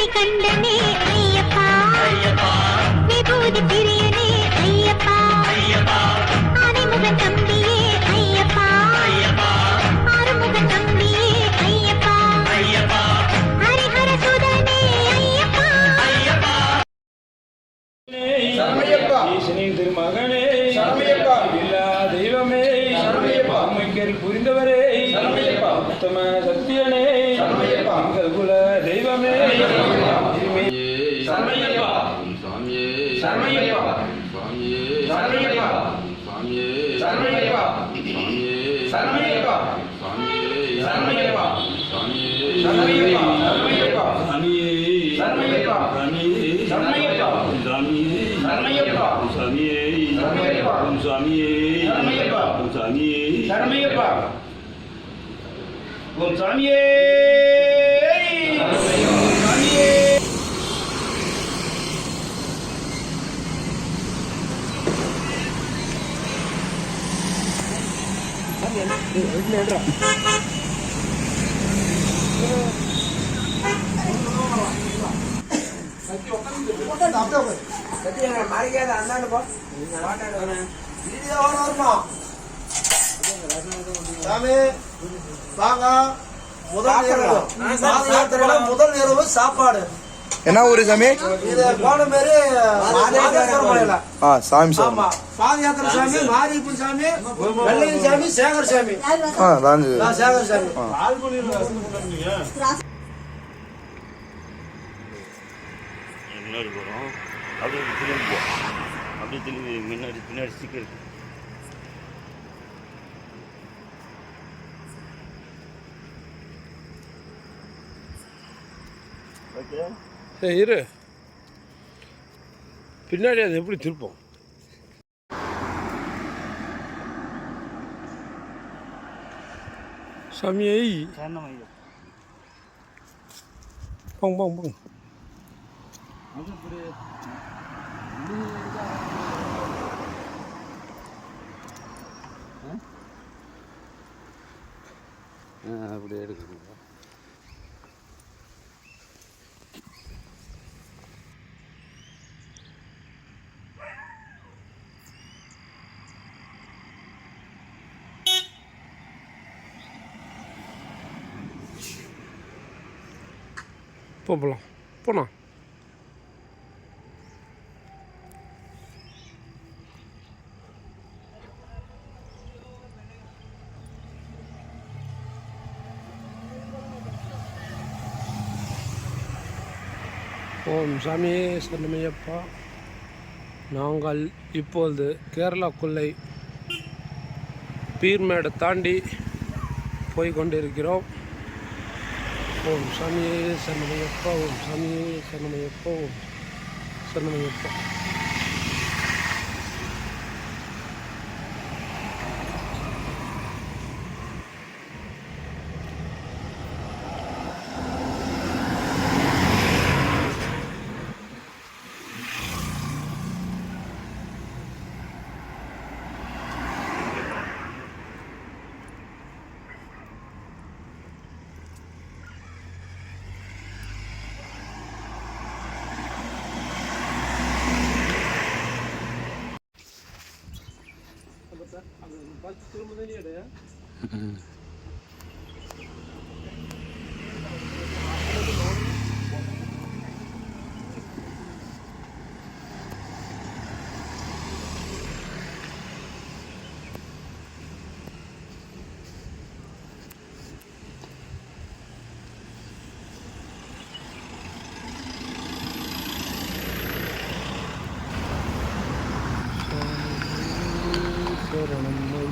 கண்ணனை கண்டனே ஐயப்பா. விபூதி பிரியனே ஐயப்பா. ஆனைமுக தம்பியே ஐயப்பா. ஆறுமுக தம்பியே ஐயப்பா. ஹரிஹர சுதனே ஐயப்பா. ஈசனின் திருமகனே. எல்லா தெய்வமே. புரிந்தவரே. உத்தம சத்தியனே சரணையப்பா. எங்கள் குல தெய்வமே சரணையப்பா. திருமே சரணையப்பா. சுவாமியே சரணையப்பா. சுவாமியே சரணையப்பா. சுவாமியே சரணையப்பா. சுவாமியே சரணையப்பா. சுவாமியே சரணையப்பா. சுவாமியே சரணையப்பா. சரணையப்பா. சாமியே சரணையப்பா. சாமியே சரணையப்பா. சாமியே சரணையப்பா. சாமியே சரணையப்பா. சாமியே சரணையப்பா. சாமியே சரணையப்பா ஓம் சாமியே சாமி வாங்க முதல் நேரம் முதல் நேரம் சாப்பாடு. என்ன ஊரு சாமி? ஆ சாமி சாமி. ஆமா. பாத யாத்திரை சாமி மாரியப்பன் சாமி வெள்ளையன் சாமி சேகர் சாமி. ஆ சேகர் சாமி. முன்னாடி போகிறோம் அப்படியே திரும்பி போ அப்படியே திரும்பி முன்னாடி பின்னாடி ஓகே. இரு. பின்னாடி அது எப்படி திருப்போம்? சாமியை போங்க போங்க போங்க. அப்படியே எடுக்கணும். போகலாம். போனா ஓம் சாமியே சரணமையப்பா நாங்கள் இப்பொழுது கேரளாக்குள்ளை பீர்மேடை தாண்டி போய் கொண்டிருக்கிறோம். ஓம் சாமியே சரணமையப்பா ஓம் சாமியே சரணமையப்பா ஓம் சரணமையப்பா சரணம்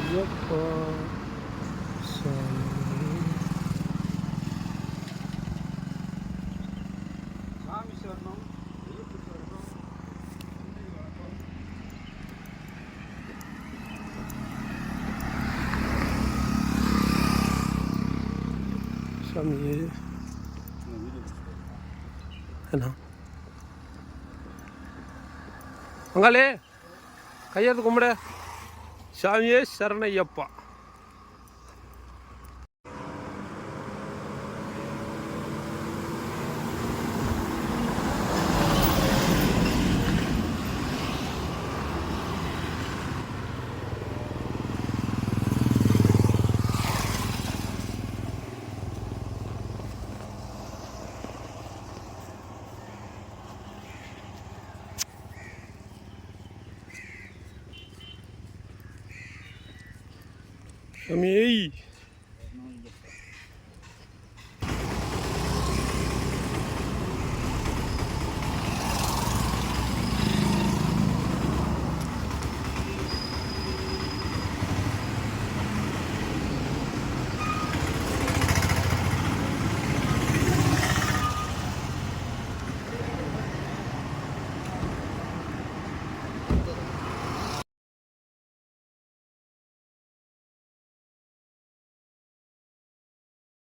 ஐயப்பா சாமி. சாமியே என்ன? அங்காளே கையெழுத்து கும்பிடு. சாமியே சரணையப்பா Amei!